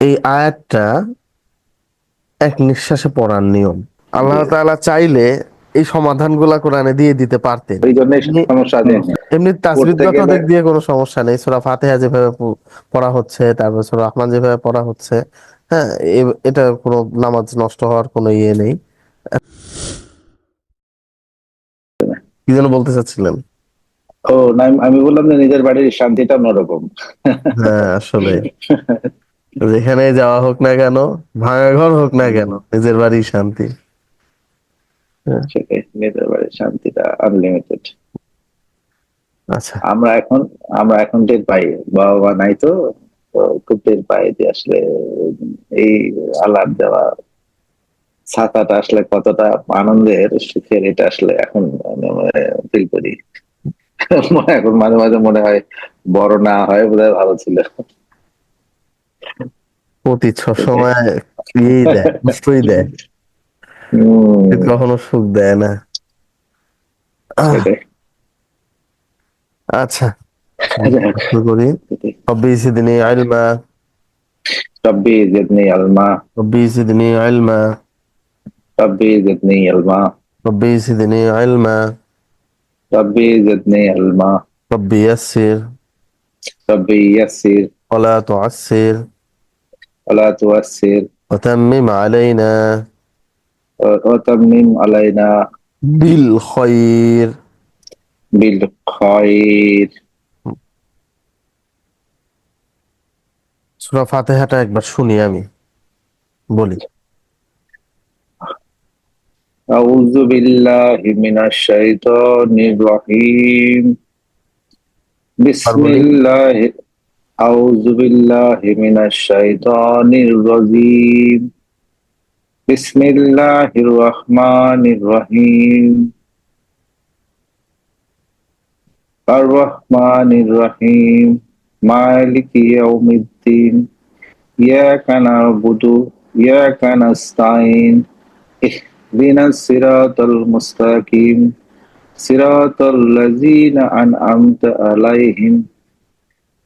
এই আয়াতটা এক নিঃশ্বাসে পড়ার নিয়ম। আল্লাহ তাআলা চাইলে এই সমাধান সমাধানগুলা কোরআনে দিয়ে দিতে পারতেন। এমনি- গেলে- দিক দিয়ে কোনো সমস্যা নেই সূরা ফাতিহা যেভাবে পড়া হচ্ছে তারপর সূরা রহমান যেভাবে পড়া হচ্ছে হ্যাঁ এটা কোনো নামাজ নষ্ট হওয়ার কোনো ইয়ে নেই। কি যেন বলতে চাচ্ছিলেন? ও না আমি- আমি বললাম যে নিজের বাড়ির শান্তিটা অন্যরকম। হ্যাঁ আসলে যেখানে যাওয়া হোক না কেন ভাঙা ঘর হোক না কেন নিজের বাড়ি শান্তি। সেটাই নিজের বাড়ির শান্তিটা আনলিমিটেড আচ্ছা। আমরা এখন আমরা এখন টের পাই বাবা মা নাই তো তো খুব টের পাই যে আসলে এই আলাপ দেওয়া ছাতাটা আসলে কতটা আনন্দের সুখের এটা আসলে এখন ফিল করি। এখন মাঝে মাঝে মনে হয় বড় না হয় বোধহয় ভালো ছিল। প্রতি সবসময় ইয়েই দেয়? কষ্টই দেয়। কখনো সুখ দেয় না। আচ্ছা। করি। রব্বি সিদনি ইলমা রব্বি জিদনি ইলমা রব্বি সিদনি ইলমা রব্বি জিদনি ইলমা রব্বি সিদনি ইলমা রব্বি জিদনি ইলমা রব্বি ইয়াসসির রব্বি ইয়াসসির ওয়া লা তুআসসির ولا تؤسر وتمم علينا وتمم علينا بالخير بالخير সূরা ফাতিহাটা একবার শুনি আমি বলি أعوذ بالله من الشيطان الرجيم بسم أربعين. الله أعوذ بالله من الشيطان الرجيم. بسم الله الرحمن الرحيم. الرحمن الرحيم. مالك يوم الدين. إياك نعبد إياك نستعين. اهدنا الصراط المستقيم. صراط الذين أنعمت عليهم.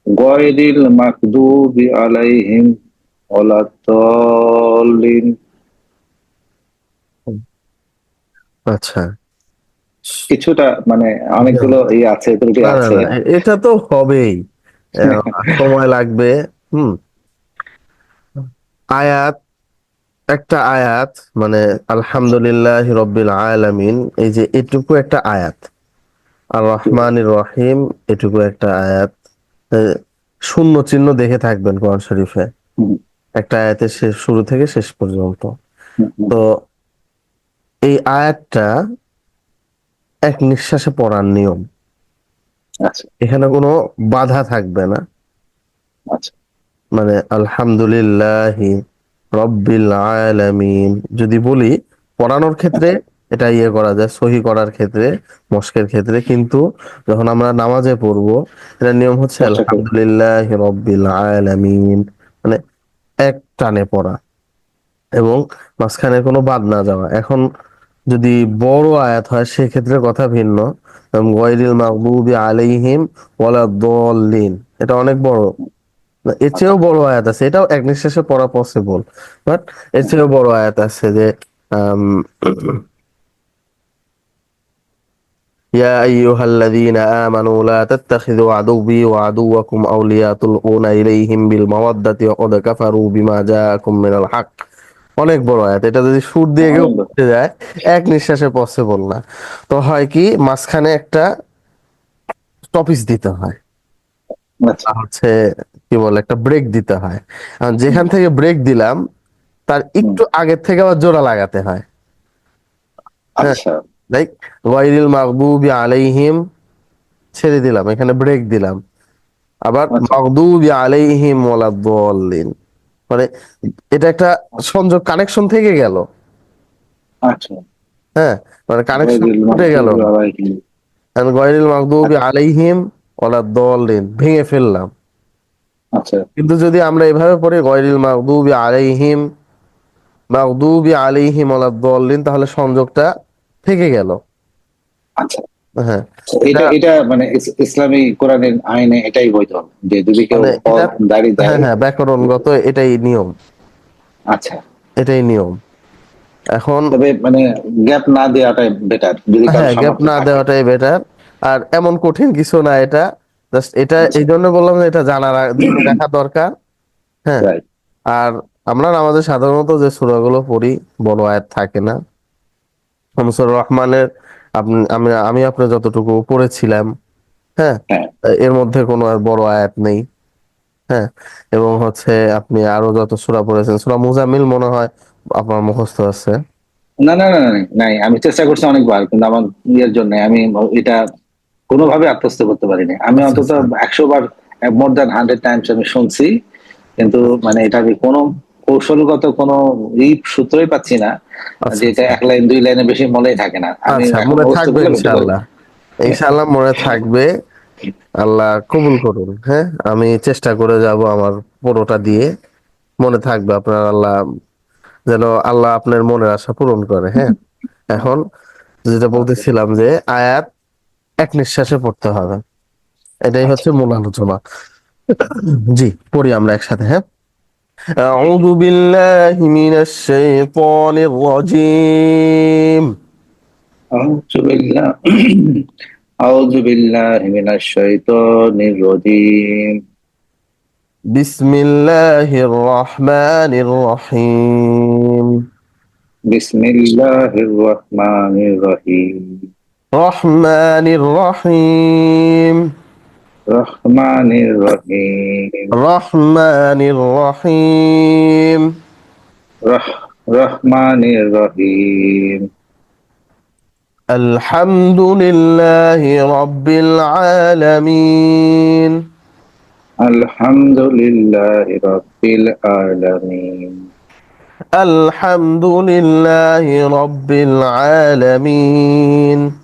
গয়রিল মাকদুবি আলাইহিম ওলাতলিন আচ্ছা। কিছুটা মানে অনেকগুলো আচ্ছা। ই আছে ত্রুটি আছে। এটা তো হবেই। সময় লাগবে হুম। আয়াত একটা আয়াত মানে আলহামদুলিল্লাহ রব্বিল আলামিন এই যে এটুকু একটা আয়াত। আর রহমান রহিম এটুকু একটা আয়াত। শূন্য চিহ্ন দেখে থাকবেন কোরআন শরীফে। একটা আয়াতের শেষ শুরু থেকে শেষ পর্যন্ত। তো এই আয়াতটা এক নিঃশ্বাসে পড়ার নিয়ম। আচ্ছা। এখানে কোনো বাধা থাকবে না। আচ্ছা। মানে আলহামদুলিল্লাহ রব্বিল আলামিন। যদি বলি পড়ানোর ক্ষেত্রে এটা ইয়ে করা যায় সহি করার ক্ষেত্রে মস্কের ক্ষেত্রে। কিন্তু যখন আমরা নামাজে পড়ব এটা নিয়ম হচ্ছে আচ্ছা, আলহামদুলিল্লাহ রব্বিল আলামিন। মানে এক টানে পড়া এবং মাঝখানে কোনো বাদ না যাওয়া। এখন যদি বড় আয়াত হয় সেক্ষেত্রে কথা ভিন্ন। গয়রিল মাগদুবি আলাইহিম ওয়ালা এটা অনেক বড়। এর চেয়েও বড় আয়াত আছে। এটাও এক নিঃশ্বাসে পড়া পসিবল বাট এর চেয়েও বড় আয়াত আছে যে يا أيها الذين آمنوا لا تتخذوا عدوي وعدوكم أولياء تلقون إليهم بالمودة وقد كفروا بما جاءكم من الحق অনেক বড় আয়াত এটা যদি সুর দিয়ে কেউ অনেক বড়। পড়তে যায় এক নিঃশ্বাসে পসিবল না তো হয় কি মাঝখানে একটা স্টপিস দিতে হয় আচ্ছা হচ্ছে কি বলে একটা ব্রেক দিতে হয় আর যেখান থেকে ব্রেক দিলাম তার একটু আগের থেকে আবার জোড়া লাগাতে হয় আচ্ছা লাইক ওয়াইরিল মাগদুবি আলাইহিম ছেড়ে দিলাম এখানে ব্রেক দিলাম। আবার। মাগদুবি আলাইহিম ওয়ালাদ-দাল্লিন মানে এটা একটা সংযোগ কানেকশন থেকে গেল। আচ্ছা। হ্যাঁ মানে কানেকশন উঠে গেল। গয়রিল মাগদুবি আলাইহিম ওয়ালাদ-দাল্লিন ভেঙে ফেললাম। আচ্ছা। কিন্তু যদি আমরা এভাবে পড়ি গয়রিল মাগদুবি আলাইহিম মাগদুবি আলাইহিম ওয়ালাদ-দাল্লিন তাহলে সংযোগটা থেকে গেল। আচ্ছা। হ্যাঁ। এটা এটা মানে ইসলামী কোরআনের আইনে এটাই বৈধ যে যদি কেউ মানে হ্যাঁ হ্যাঁ ব্যাকরণগত এটাই নিয়ম। আচ্ছা। এটাই নিয়ম। এখন তবে মানে গ্যাপ না দেওয়াটাই বেটার যদি হ্যাঁ গ্যাপ না দেওয়াটাই বেটার আর এমন কঠিন কিছু না এটা। জাস্ট এটা আচ্ছা। এই জন্য বললাম যে এটা জানা দেখা দরকার। হ্যাঁ। আর আমরা আমাদের সাধারণত যে সূরাগুলো পড়ি বড় আয়াত থাকে না হামসুর রহমানের আমি আমি আপনি যতটুকু পড়েছিলাম হ্যাঁ হ্যাঁ। এর মধ্যে কোনো আর বড় আয়াত নেই হ্যাঁ এবং হচ্ছে আপনি আরও যত সুরা পড়েছেন সুরা মুজামিল মনে হয় আপনার মুখস্থ আছে। না না না নাই আমি চেষ্টা করছি অনেকবার কিন্তু আমার ইয়ের জন্য আমি এটা কোনোভাবে আত্মস্থ করতে পারিনি। আমি আচ্ছা, অন্তত একশো বার মোর দ্যান হান্ড্রেড টাইমস আমি শুনছি কিন্তু মানে এটা আমি কোনো কৌশলগত কোনো সূত্রই পাচ্ছি না আচ্ছা, যে এটা এক লাইন দুই লাইনে বেশি মনেই থাকে না। আমি আচ্ছা মনে থাকবে। ইনশাআল্লাহ। ইনশাআল্লাহ মনে থাকবে। আল্লাহ কবুল করুন হ্যাঁ? আমি চেষ্টা করে যাব আমার পুরোটা দিয়ে। মনে থাকবে আপনার আল্লাহ যেন আল্লাহ আপনার মনের আশা পূরণ করে হ্যাঁ? এখন যেটা বলতেছিলাম যে আয়াত এক নিঃশ্বাসে পড়তে হবে। এটাই হচ্ছে মূল আলোচনা। জি পড়ি আমরা একসাথে হ্যাঁ? أعوذ بالله من الشيطان الرجيم أعوذ بالله أعوذ بالله من الشيطان الرجيم بسم الله الرحمن الرحيم بسم الله الرحمن الرحيم رحمن الرحيم رحمن الرحيم. رحمن الرحيم. رح رحمن الرحيم. الحمد لله رب العالمين. الحمد لله رب العالمين. الحمد لله رب العالمين.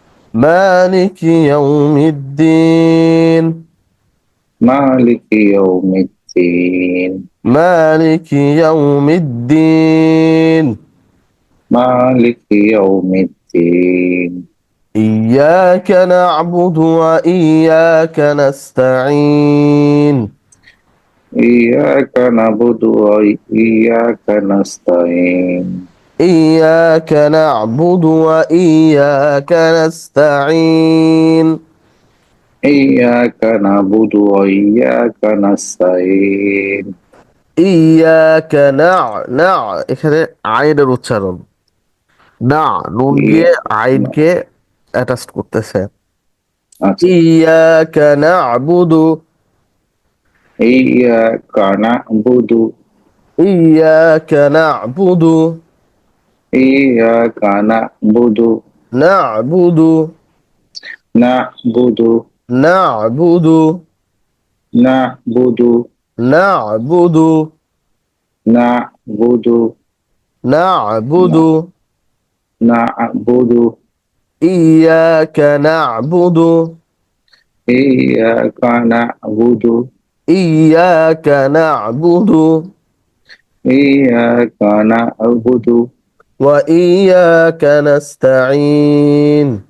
مالك يوم الدين. مالك يوم الدين. مالك يوم الدين. مالك يوم الدين. إياك نعبد وإياك نستعين. إياك نعبد وإياك نستعين. إياك نعبد وإياك نستعين إياك نعبد وإياك نستعين إياك نع نع এখানে আইনের উচ্চারণ না নুন দিয়ে আইনকে অ্যাটাচ করতেছে আচ্ছা إياك نعبد إياك نعبد إياك نعبد إياك نعبد نعبد نعبد نعبد نعبد نعبد نعبد نعبد نعبد إياك نعبد إياك نعبد إياك نعبد إياك نعبد وإياك نستعين.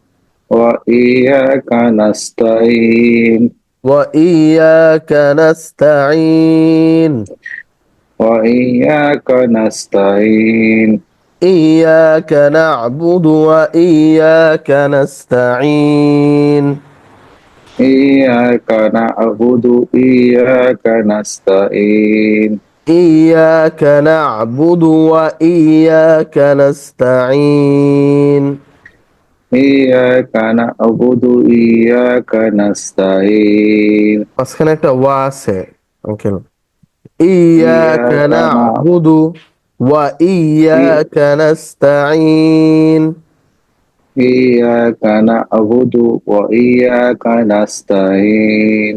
وإياك نستعين. وإياك نستعين. وإياك نستعين. إياك نعبد وإياك نستعين. إياك نعبد إياك نستعين. إياك نعبد وإياك نستعين إياك نعبد إياك نستعين মাঝখানে একটা ওয়া আছে আঙ্কেল إياك إياك نعبد وإياك نستعين إياك نعبد وإياك نستعين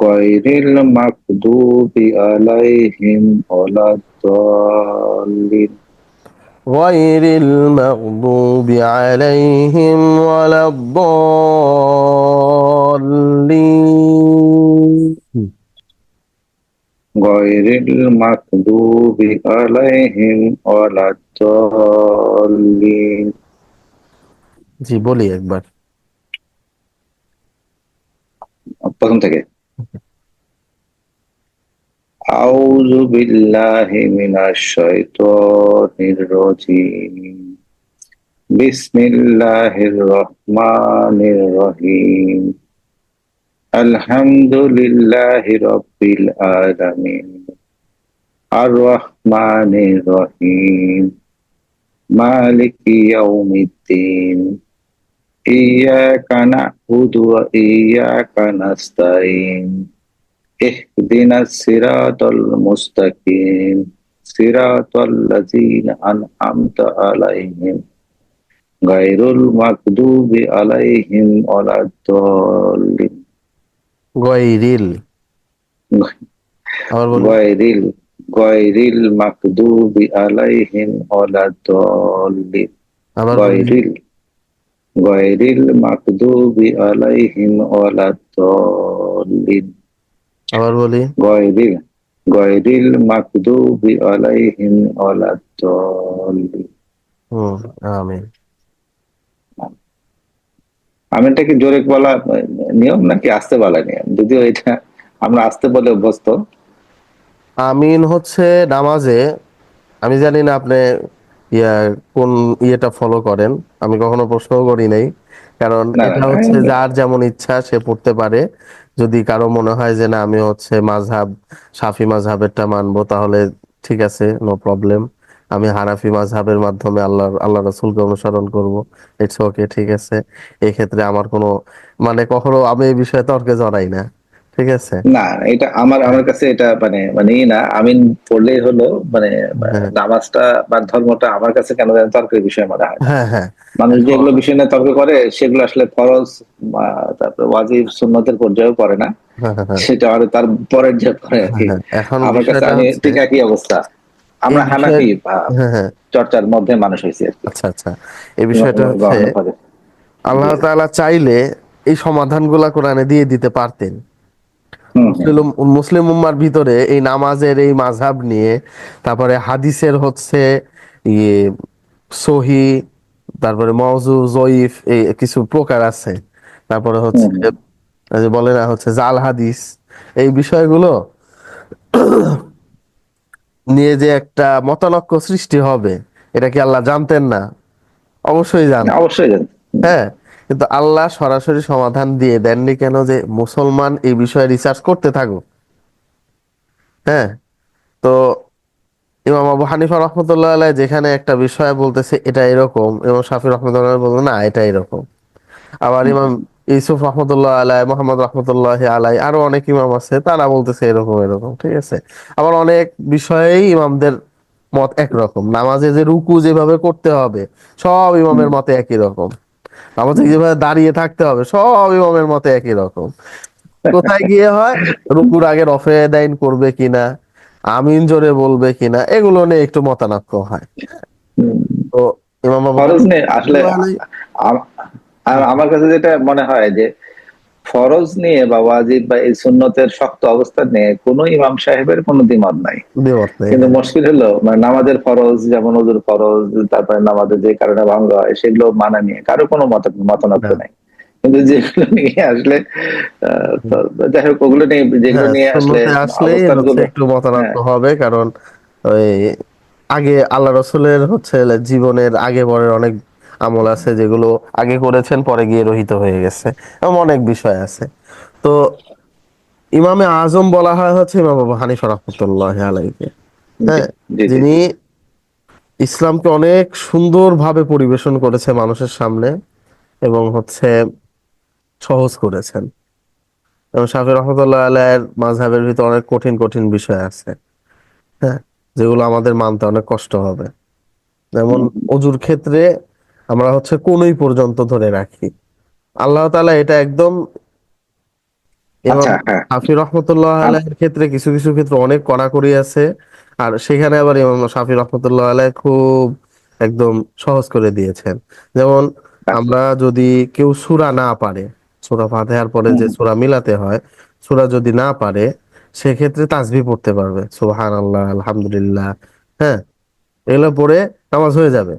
غير المغضوب عليهم ولا الضالين غير المغضوب عليهم ولا الضالين غير المغضوب عليهم ولا الضالين জি বলি একবার প্রথম থেকে أعوذ بالله من الشيطان الرجيم بسم الله الرحمن الرحيم الحمد لله رب العالمين الرحمن الرحيم مالك يوم الدين إياك نعبد وإياك نستعين اهدنا الصراط المستقيم صراط الذين أنعمت عليهم غير المغضوب عليهم ولا الضالين গয়রিল আবার বলি غير ال- غير المغضوب عليهم ولا الضالين আবার غير বলি আবার বলি। গয়দিল গয়রিল মাকদুবি আলাইহিম ওয়ালাদ-দাল্লিন। হুম আমিন। আমিনটা কি জোরে বলা নিয়ম নাকি আস্তে বলা নিয়ম? যদি এটা আমরা আস্তে বলে অভ্যস্ত। আমিন হচ্ছে নামাজে আমি জানি না আপনি ইয়া কোন ইয়েটা ফলো করেন আমি কখনো প্রশ্ন করি নাই। কারণ এটা হচ্ছে যার যেমন ইচ্ছা সে পড়তে পারে। যদি কারও মনে হয় যে না, আমি হচ্ছে মাঝহাব, সাফি মাঝহাবেরটা মানবো, তাহলে ঠিক আছে নো প্রবলেম আমি হানাফি মাঝহাবের মাধ্যমে আল্লাহ আল্লাহ রসুলকে অনুসরণ করব। ইটস ওকে ঠিক আছে। এক্ষেত্রে আমার কোনো মানে কখনো আমি এই বিষয়ে তর্কে জড়াই না। ঠিক আছে? না এটা আমার আমার কাছে এটা মানে মানে ই না আমিন পড়লেই হলো মানে হ্যাঁ। নামাজটা বা ধর্মটা আমার কাছে কেন যেন তর্কের বিষয় মনে হয়। হ্যাঁ হ্যাঁ। মানুষ যেগুলো বিষয় নিয়ে তর্ক করে সেগুলো আসলে ফরজ তারপরে ওয়াজিব সুন্নতের পর্যায়েও পড়ে না। সেটা আরও তার পরের যে পরে আর কি। আমার কাছে আমি ঠিক একই অবস্থা। আমরা হানাফি চর্চার মধ্যে মানুষ হয়েছি আচ্ছা আচ্ছা। এই বিষয়টা। আল্লাহ তাআলা চাইলে এই সমাধানগুলা কোরআনে দিয়ে দিতে পারতেন। মুসলিম মুসলিম উম্মার ভিতরে এই নামাজের এই মাযহাব নিয়ে তারপরে হাদিসের হচ্ছে ইয়ে সহি তারপরে মওজু জয়ীফ এই কিছু প্রকার আছে। তারপরে হচ্ছে যে বলে না হচ্ছে জাল হাদিস। এই বিষয়গুলো নিয়ে যে একটা মতানক্য সৃষ্টি হবে এটা কি আল্লাহ জানতেন না? অবশ্যই জানতেন। অবশ্যই জানি। হ্যাঁ কিন্তু আল্লাহ সরাসরি সমাধান দিয়ে দেননি কেন যে মুসলমান এই বিষয়ে রিসার্চ করতে থাকুক? হ্যাঁ? তো ইমাম আবু হানিফা রহমতুল্লাহ আলাই যেখানে একটা বিষয় বলতেছে এটা এরকম। এবং শাফি রহমতুল্লাহ বলতো না এটা এরকম। আবার ইমাম ইউসুফ রহমতুল্লাহ আলাই মোহাম্মদ রহমতুল্লাহ আলাই আরও অনেক ইমাম আছে তারা বলতেছে এরকম এরকম ঠিক আছে? আবার অনেক বিষয়েই ইমামদের মত একরকম। নামাজে যে রুকু যেভাবে করতে হবে সব ইমামের মতে একই রকম। নামাজে যেভাবে দাঁড়িয়ে থাকতে হবে। সব ইমামের মতে একই রকম। কোথায় গিয়ে হয়? রুকুর আগে রফে দাইন করবে কিনা? আমিন জোরে বলবে কিনা? এগুলো নিয়ে একটু মতানক্য হয়। তো ইমাম আসলে আমার কাছে যেটা মনে হয় যে ফরজ নিয়ে বা ওয়াজিব বা এই সুন্নতের শক্ত অবস্থান নিয়ে কোন ইমাম সাহেবের কোনো দ্বিমত নাই কিন্তু মুশকিল হলো মানে নামাজের ফরজ যেমন ওজুর ফরজ তারপরে নামাজের যে কারণে ভঙ্গ হয় সেগুলো মানা নিয়ে কারও কোনো মত মতানক্য না। নাই কিন্তু যেগুলো নিয়ে আসলে যাই হোক ওগুলো নিয়ে যেগুলো হ্যাঁ, নিয়ে আসলে একটু মতানক্য হ্যাঁ। হবে কারণ ওই আগে আল্লাহ রসুলের হচ্ছে জীবনের আগে পরের অনেক আমল আছে যেগুলো আগে করেছেন পরে গিয়ে রহিত হয়ে গেছে। এমন অনেক বিষয় আছে। তো ইমামে আজম বলা হয় হচ্ছে ইমাম আবু হানিফা রহমতুল্লাহ আলাইকে হ্যাঁ? যিনি ইসলামকে অনেক সুন্দরভাবে পরিবেশন করেছে মানুষের সামনে এবং হচ্ছে সহজ করেছেন। এবং শাফি রহমতুল্লাহ আলাইয়ের মাযহাবের ভিতরে অনেক কঠিন কঠিন বিষয় আছে। হ্যাঁ? যেগুলো আমাদের মানতে অনেক কষ্ট হবে। যেমন অজুর ক্ষেত্রে আমরা হচ্ছে কোনই পর্যন্ত ধরে রাখি। আল্লাহ তাআলা এটা একদম এবং আচ্ছা হ্যাঁ। শাফি রহমতুল্লাহ আলাইয়ের ক্ষেত্রে কিছু কিছু ক্ষেত্রে অনেক কড়াকড়ি আছে। আর সেখানে আবার ইমাম শাফি রহমতুল্লাহ আলাই খুব একদম সহজ করে দিয়েছেন। যেমন আমরা যদি কেউ সুরা না পারে সূরা ফাতিহার পরে যে সুরা মিলাতে হয় সুরা যদি না পারে সেক্ষেত্রে তাজবি পড়তে পারবে। সুবহানাল্লাহ আলহামদুলিল্লাহ হ্যাঁ। এগুলো পড়ে নামাজ হয়ে যাবে।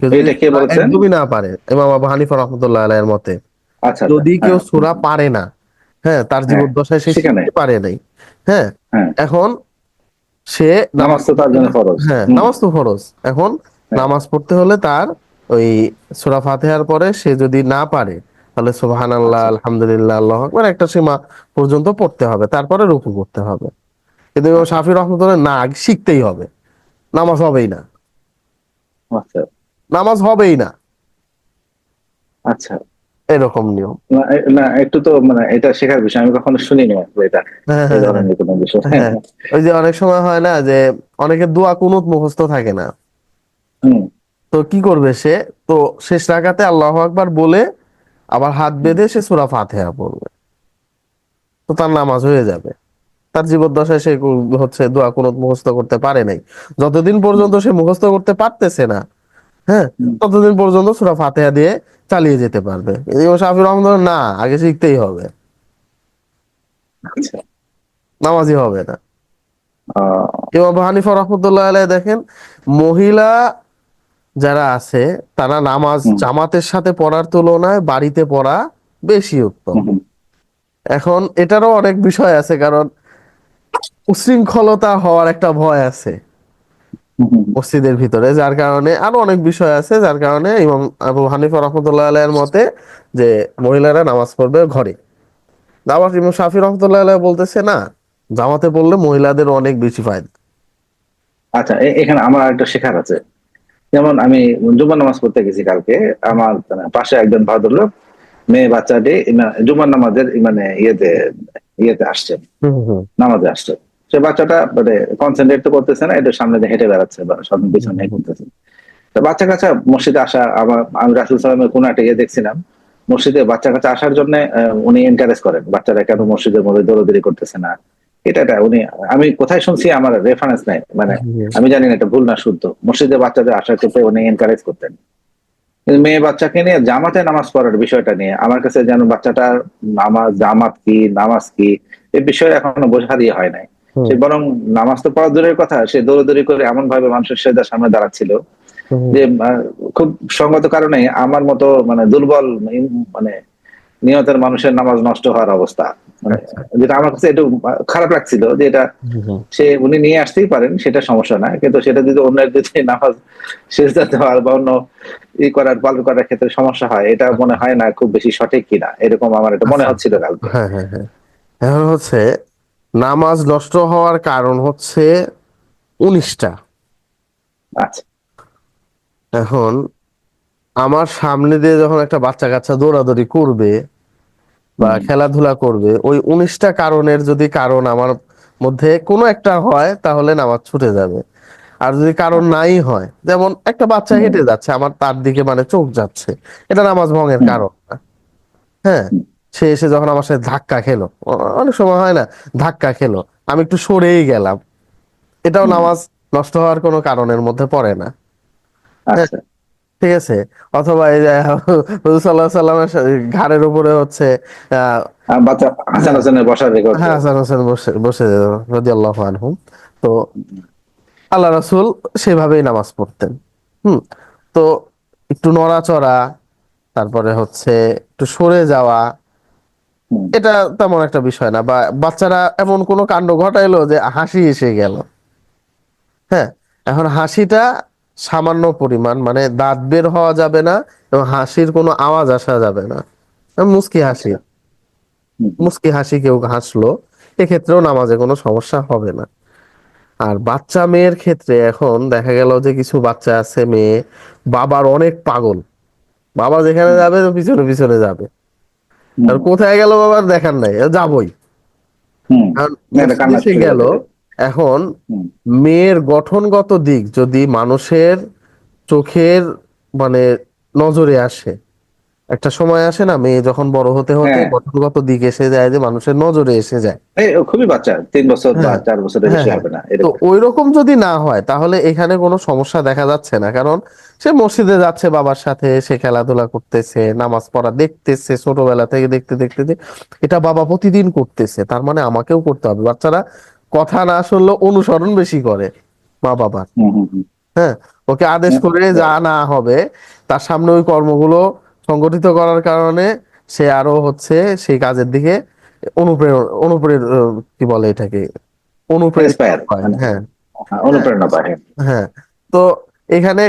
এটা কে বলেছেন? একদমই না পারে ইমাম আবু হানিফা রহমতুল্লাহ আলাইয়ের মতে। আচ্ছা যদি আচ্ছা, কেউ হ্যাঁ। সূরা পারে না হ্যাঁ তার জীবদ্দশায় সে শিখতে পারে নাই হ্যাঁ হ্যাঁ। এখন সে নামাজ তো তার জন্য ফরজ। হ্যাঁ নামাজ তো ফরজ। এখন হ্যাঁ। নামাজ পড়তে হলে তার ওই সূরা ফাতিহার পরে সে যদি না পারে তাহলে সুবহানাল্লাহ আচ্ছা। আলহামদুলিল্লাহ আল্লাহু আকবার একটা সীমা পর্যন্ত পড়তে হবে। তারপরে রুকু করতে হবে। কিন্তু শাফি রহমতুল্লাহ না শিখতেই হবে। নামাজ হবেই না। আচ্ছা। নামাজ হবেই না। আচ্ছা। এরকম নিয়ম। না, একটু তো মানে এটা শেখার বিষয় আমি কখনো শুনিনি এটা। হ্যাঁ, হ্যাঁ, হ্যাঁ। ওই যে অনেক সময় হয় না যে অনেকে দোয়া কুনুত মুখস্থ থাকে না। তো কি করবে সে? তো শেষ রাকাতে আল্লাহ আকবার বলে আবার হাত বেঁধে সে সূরা ফাতিহা পড়বে। তো তার নামাজ হয়ে যাবে। তার জীবদ্দশায় সে হচ্ছে দোয়া কুনুত মুখস্থ করতে পারে নাই। যতদিন পর্যন্ত সে মুখস্থ করতে পারতেছে না হ্যাঁ ততদিন পর্যন্ত সূরা ফাতিহা দিয়ে চালিয়ে যেতে পারবে। শাফি রহমান না আগে শিখতেই হবে। আচ্ছা। নামাজই হবে না। ইমাম হানিফা রহমতুল্লাহ আলাই দেখেন মহিলা যারা আছে তারা নামাজ জামাতের সাথে পড়ার তুলনায় বাড়িতে পড়া বেশি উত্তম। এখন এটারও অনেক বিষয় আছে কারণ উশৃঙ্খলতা হওয়ার একটা ভয় আছে। মসজিদের ভিতরে যার কারণে আরও অনেক বিষয় আছে যার কারণে ইমাম আবু হানিফা রহমতুল্লাহ আলাইয়ের মতে যে মহিলারা নামাজ পড়বে ঘরে। আবার ইমাম শাফি রহমতুল্লাহ আলাই বলতেছে না জামাতে পড়লে মহিলাদের অনেক বেশি ফায়দা। আচ্ছা এখানে আমার একটা শেখার আছে। যেমন আমি জুমার নামাজ পড়তে গেছি কালকে আমার মানে পাশে একজন ভদ্রলোক মেয়ে বাচ্চাটি জুমার নামাজের মানে ইয়েতে ইয়েতে আসছে হুম হুম। নামাজে আসছে। সে বাচ্চাটা মানে কনসেন্ট্রেট তো করতেছে না একটু সামনে হেঁটে বেড়াচ্ছে বা সামনে পিছনে ঘুরতেছে। তো বাচ্চা কাচ্চা মসজিদে আসা আমার আমি রাসুল সালামের কোন একটা ইয়ে দেখছিলাম। মসজিদে বাচ্চা কাচ্চা আসার জন্য উনি এনকারেজ করেন বাচ্চারা কেন মসজিদের মধ্যে দৌড়দৌড়ি করতেছে না? এটা এটা উনি আমি কোথায় শুনছি আমার রেফারেন্স নাই মানে আমি জানি না এটা ভুল না শুদ্ধ। মসজিদে বাচ্চাদের আসার ক্ষেত্রে উনি এনকারেজ করতেন। মেয়ে বাচ্চাকে নিয়ে জামাতে নামাজ পড়ার বিষয়টা নিয়ে আমার কাছে যেন বাচ্চাটার নামাজ জামাত কি নামাজ কি এই বিষয়ে এখনও বোঝা দিয়ে হয় নাই। সে বরং নামাজ তো পড়া দূরের কথা সে দৌড়দৌড়ি করে এমন ভাবে মানুষের সেদার সামনে দাঁড়াচ্ছিল যে খুব সঙ্গত কারণে আমার মতো মানে দুর্বল মানে নিহতের মানুষের নামাজ নষ্ট হওয়ার অবস্থা। মানে আচ্ছা। যেটা আমার কাছে একটু খারাপ লাগছিল যে এটা। সে উনি নিয়ে আসতেই পারেন সেটা সমস্যা না। কিন্তু সেটা যদি অন্যের যদি নামাজ শেষ দেওয়ার বা অন্য ই করার পালন করার ক্ষেত্রে সমস্যা হয় এটা মনে হয় না খুব বেশি সঠিক কিনা। এরকম আমার এটা মনে আচ্ছা। হচ্ছিল কালকে। হ্যাঁ হ্যাঁ হ্যাঁ। এখন হচ্ছে নামাজ নষ্ট হওয়ার কারণ হচ্ছে উনিশটা। আচ্ছা। এখন আমার সামনে দিয়ে যখন একটা বাচ্চা কাচ্চা দৌড়াদৌড়ি করবে বা খেলাধুলা করবে ওই উনিশটা কারণের যদি কারণ আমার মধ্যে কোনো একটা হয় তাহলে নামাজ ছুটে যাবে। আর যদি কারণ নাই হয় যেমন একটা বাচ্চা। হেঁটে যাচ্ছে আমার তার দিকে মানে চোখ যাচ্ছে এটা নামাজ ভঙ্গের কারণ হ্যাঁ। সে এসে যখন আমার সাথে ধাক্কা খেলো অনেক সময় হয় না ধাক্কা খেলো আমি একটু সরেই গেলাম। এটাও নামাজ নষ্ট হওয়ার কোনো কারণের মধ্যে পড়ে না। আচ্ছা। ঠিক আছে? অথবা এই যে সাল্লাহ সাল্লামের ঘাড়ের উপরে হচ্ছে বাচ্চা হাসান হাসানের বসার রেকর্ড হ্যাঁ হাসান হোসেন বসে বসে রাদিয়াল্লাহু আনহুম। তো আল্লাহ রাসূল সেভাবেই নামাজ পড়তেন। হুম তো একটু নড়াচড়া তারপরে হচ্ছে একটু সরে যাওয়া। এটা তেমন একটা বিষয় না বা বাচ্চারা এমন কোনো কাণ্ড ঘটাইলো যে হাসি এসে গেল। হ্যাঁ এখন হাসিটা সামান্য পরিমাণ মানে দাঁত বের হওয়া যাবে না এবং হাসির কোনো আওয়াজ আসা যাবে না। মুস্কি হাসি। মুস্কি হাসি কেউ হাসলো এক্ষেত্রেও নামাজে কোনো সমস্যা হবে না। আর বাচ্চা মেয়ের ক্ষেত্রে এখন দেখা গেল যে কিছু বাচ্চা আছে মেয়ে বাবার অনেক পাগল। বাবা যেখানে যাবে পিছনে পিছনে যাবে। আর কোথায় গেল বাবার দেখার নাই যাবই। গেল এখন মেয়ের গঠনগত দিক যদি মানুষের চোখের মানে নজরে আসে একটা সময় আসে না মেয়ে যখন বড় হতে হতে হ্যাঁ। গঠনগত দিক এসে যায় যে মানুষের নজরে এসে যায়। খুবই বাচ্চা তিন বছর বা হ্যাঁ। চার বছরের বেশি হ্যাঁ, হবে না তো ওই রকম যদি না হয় তাহলে এখানে কোনো সমস্যা দেখা যাচ্ছে না। কারণ সে মসজিদে যাচ্ছে বাবার সাথে সে খেলাধুলা করতেছে নামাজ পড়া দেখতেছে ছোটবেলা থেকে দেখতে দেখতে দেখতে, এটা বাবা প্রতিদিন করতেছে তার মানে আমাকেও করতে হবে। বাচ্চারা কথা না শুনলেও অনুসরণ বেশি করে মা বাবার। হ্যাঁ ওকে আদেশ করে যা না হবে তার সামনে ওই কর্মগুলো সংগঠিত করার কারণে সে আরও হচ্ছে সেই কাজের দিকে অনুপ্রেরণ অনুপ্রের কি বলে এটাকে? অনুপ্রেরিত হয় মানে- হ্যাঁ। হ্যাঁ, অনুপ্রেরণা পায়। হ্যাঁ। তো এখানে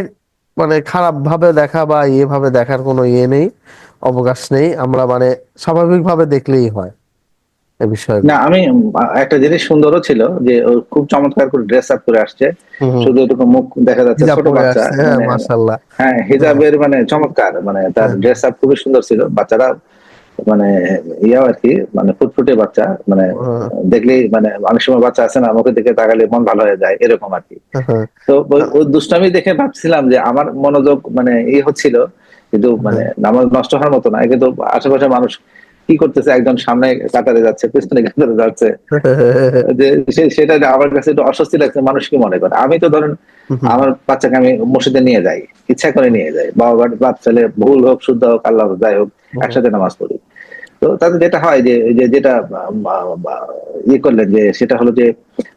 মানে খারাপ ভাবে দেখা বা ইয়ে ভাবে দেখার কোনো ইয়ে নেই অবকাশ নেই। আমরা মানে স্বাভাবিক ভাবে দেখলেই হয়। বিষয়ে। না আমি একটা জিনিস সুন্দরও ছিল যে খুব চমৎকার করে ড্রেস আপ করে আসছে। শুধু এটুকু মুখ দেখা যাচ্ছে ছোট বাচ্চা। হ্যাঁ মানে, মাশাআল্লাহ। হ্যাঁ হিজাবের মানে চমৎকার মানে তার হ্যাঁ। ড্রেস আপ খুবই সুন্দর ছিল। বাচ্চারা মানে ইয়াও আর কি মানে ফুটফুটে বাচ্চা মানে হ্যাঁ, দেখলেই মানে অনেক সময় বাচ্চা আছে না মুখের দিকে তাকালে মন ভালো হয়ে যায় এরকম আর কি। হ্যাঁ, তো ওই- ওই দুষ্টামি দেখে ভাবছিলাম যে আমার মনোযোগ মানে ই হচ্ছিল কিন্তু মানে নামাজ নষ্ট হওয়ার মতো না কিন্তু আশেপাশে মানুষ কি করতেছে? একজন সামনে কাতারে যাচ্ছে পেছনে কাতারে যাচ্ছে। যে সেটা আমার কাছে একটু অস্বস্তি লাগছে মানুষ কি মনে করে? আমি তো ধরেন আমার বাচ্চাকে আমি মসজিদে নিয়ে যাই ইচ্ছা করে নিয়ে যাই। বাবা বাচ্চা ছেলে ভুল হোক শুদ্ধ হোক আল্লাহ যাই হোক একসাথে নামাজ পড়ি। তো তাতে যেটা হয় যে যেটা ইয়ে করলেন যে সেটা হলো যে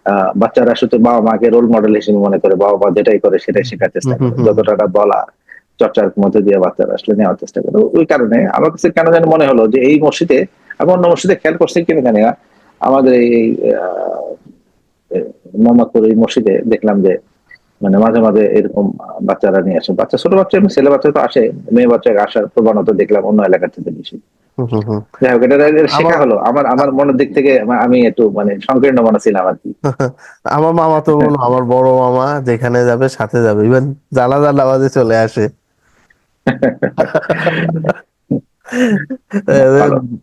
আহ, বাচ্চারা শুধু বাবা মাকে রোল মডেল হিসেবে মনে করে বাবা মা যেটাই করে সেটাই শেখার চেষ্টা করে। যতটা বলা চর্চার মধ্যে দিয়ে বাচ্চারা আসলে নেওয়ার চেষ্টা করে। ওই কারণে আমার কাছে কেন জানি মনে হলো যে এই মসজিদে আমি অন্য মসজিদে খেয়াল করছি কিনা জানি না আমাদের এই মোহাম্মদপুর এই মসজিদে দেখলাম যে মানে মাঝে মাঝে এরকম বাচ্চারা নিয়ে আসে। বাচ্চা ছোট বাচ্চা ছেলে বাচ্চা তো আসে মেয়ে বাচ্চা আসার প্রবণতা দেখলাম অন্য এলাকার থেকে বেশি। যাই হোক এটা শেখা আমার- হলো। আমার আমার মনের দিক থেকে আমি একটু মানে সংকীর্ণ মনে ছিলাম আর কি। আমার মামা তো আমার বড় মামা যেখানে যাবে সাথে যাবে। ইভেন জানাজা নামাজে চলে আসে।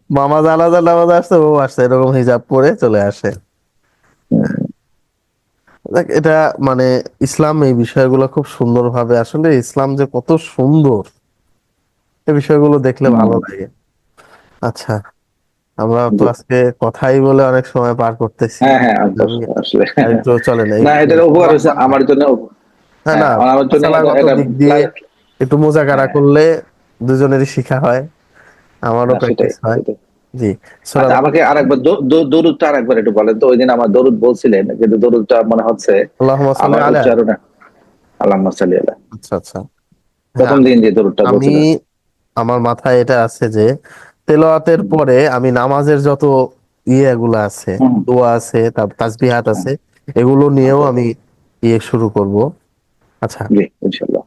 মামা জানাজা নামাজে আসছে ও আসছে এরকম হিজাব পরে চলে আসে। এটা মানে ইসলাম এই বিষয়গুলো খুব সুন্দরভাবে আসলে ইসলাম যে কত সুন্দর এই বিষয়গুলো দেখলে ভালো লাগে। আচ্ছা আমরা তো আজকে কথাই বলে অনেক সময় পার করতেছি। হ্যাঁ হ্যাঁ চলেন এই- না আমার জন্য। হ্যাঁ না হ্যাঁ, আমার জন্য একটু মোজাকারা হ্যাঁ। করলে দুজনেরই শিখা হয় আমারও প্র্যাকটিস হয়। জি আচ্ছা, আমাকে আরেকবার দরুদটা আরেকবার একটু বলেন তো ওই দিন আমার দরুদ বলছিলেন কিন্তু দরুদটা মনে হচ্ছে আল্লাহুম্মা সাল্লি আলা। উচ্চারণে। আল্লাহ সাল্লি আলা। আচ্ছা আচ্ছা। প্রথম দিন যে দরুদটা আমি আমার মাথায় এটা আছে যে তেলাওয়াতের পরে আমি নামাজের যত ইয়েগুলো আছে দোয়া আছে তারপর তাসবিহাত আছে এগুলো নিয়েও আমি ইয়ে শুরু করব। আচ্ছা। জি ইনশাল্লাহ